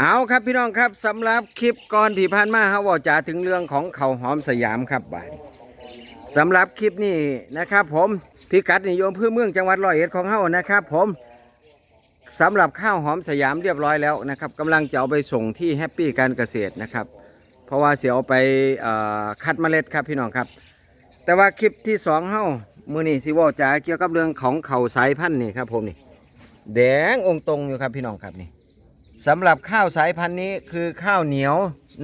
เอาครับพี่น้องครับสำหรับคลิปก่อนที่ผ่านมาเขาบอกจาถึงเรื่องของเขาวหอมสยามครับบ่ายสำหรับคลิปนี้นะครับ ผมพิกัดนิยมเพื่อเมืองจังหวัดร้อยเอ็ดของเฮานะครับ ผมสำหรับข้าวหอมสยามเรียบร้อยแล้วนะครับกำลังจะเอาไปส่งที่แฮปปี้การเกษตรนะครับ เพราะว่าเสียเอาไปคัดเมล็ดครับพี่น้องครับ แต่ว่าคลิปที่สองเฮามือนี่สิว่าจาเกี่ยวกับเรื่องของเขาวสายพันธุ์นี่ครับผมนี่แดงองตรงอยู่ครับพี่น้องครับนี่ สำหรับข้าวสายพันธุ์นี้คือข้าวเหนียว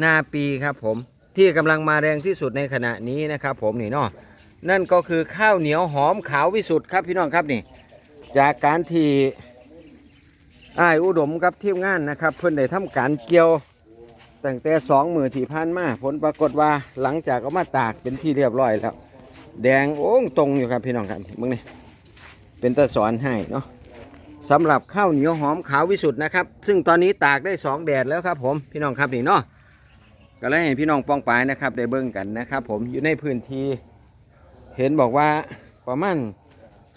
นาปีครับผมที่กำลังมาแรงที่สุดในขณะนี้นะครับผมนี่เนาะนั่นก็คือข้าวเหนียวหอมขาววิสุทธ์ครับพี่น้องครับนี่ จากการที่อ้ายอุดมกับทีมงานนะครับ เพิ่นได้ทำการเกี่ยวตั้งแต่สองมือที่ผ่านมาผลปรากฏว่าหลังจากเอามาตากเป็นที่เรียบร้อยแล้ว แดงโอ้งตรงอยู่ครับพี่น้องครับมึงนี่เป็นตะสอนให้เนาะ สำหรับข้าวเหนียวหอมขาววิสุทธ์นะครับ ซึ่งตอนนี้ตากได้สองแดดแล้วครับผมพี่น้องครับนี่เนาะก็เลยให้พี่น้องป้องปายนะครับได้เบิ่งกันนะครับ ผมอยู่ในพื้นที่เห็นบอกว่าประมาณ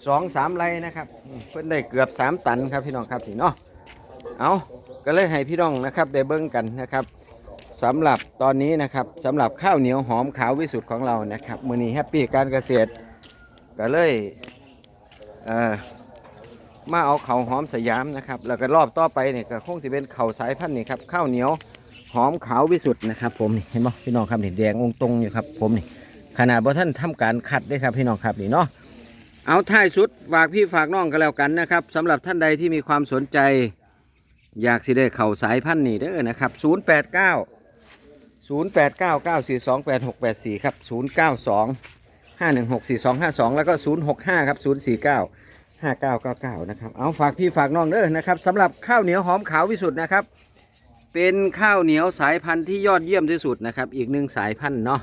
สองสามไร่นะครับ เพิ่นได้เกือบสามตันครับพี่น้องครับนี่เนาะเอาก็เลยให้พี่น้องนะครับได้เบิ่งกันนะครับสำหรับตอนนี้นะครับสำหรับข้าวเหนียวหอมขาววิสุทธ์ของเรานะครับมือนี้แฮปปี้การเกษตรก็เลยเอ่อ มาเอาเขาหอมสยามนะครับ แล้วก็รอบต่อไปเนี่ยก็คงสิเป็นเขาสายพันธุ์นี่ครับข้าวเหนียวหอมขาววิสุทธ์นะครับ ผมนี่เห็นไหมพี่น้องครับนี่แดงองตรงอยู่ครับ ผมนี่ขนาดบ่ท่านทำการคัดด้วยครับพี่น้องครับนี่เนาะเอาท้ายสุดฝากพี่ฝากน้องกันแล้วกันนะครับสำหรับท่านใดที่มีความสนใจ อยากสิได้เข่าสายพันธุ์นี่เด้อนะครับ 089 089 942 8684 ครับ 092 516 4252 แล้วก็ 065 ครับ 049 5999นะครับเอาฝากพี่ฝากน้องเด้อนะครับสำหรับข้าวเหนียวหอมขาววิสุทธ์นะครับ เป็นข้าวเหนียวสายพันธุ์ที่ยอดเยี่ยมที่สุดนะครับ อีกหนึ่งสายพันธุ์เนาะ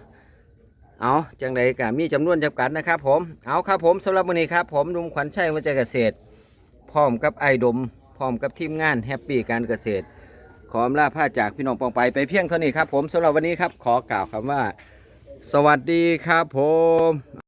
เอาจังใดกะมีจำนวนจำกัดนะครับ ผมเอาครับผมสำหรับวันนี้ครับผมนุ่มขวัญชัยวัจเกษตร พร้อมกับไอดม พร้อมกับทีมงานแฮปปี้การเกษตร ขออำลาผ้าจากพี่น้องปองไปไปเพียงเท่านี้ครับ ผมสำหรับวันนี้ครับขอกล่าวคำว่า สวัสดีครับผม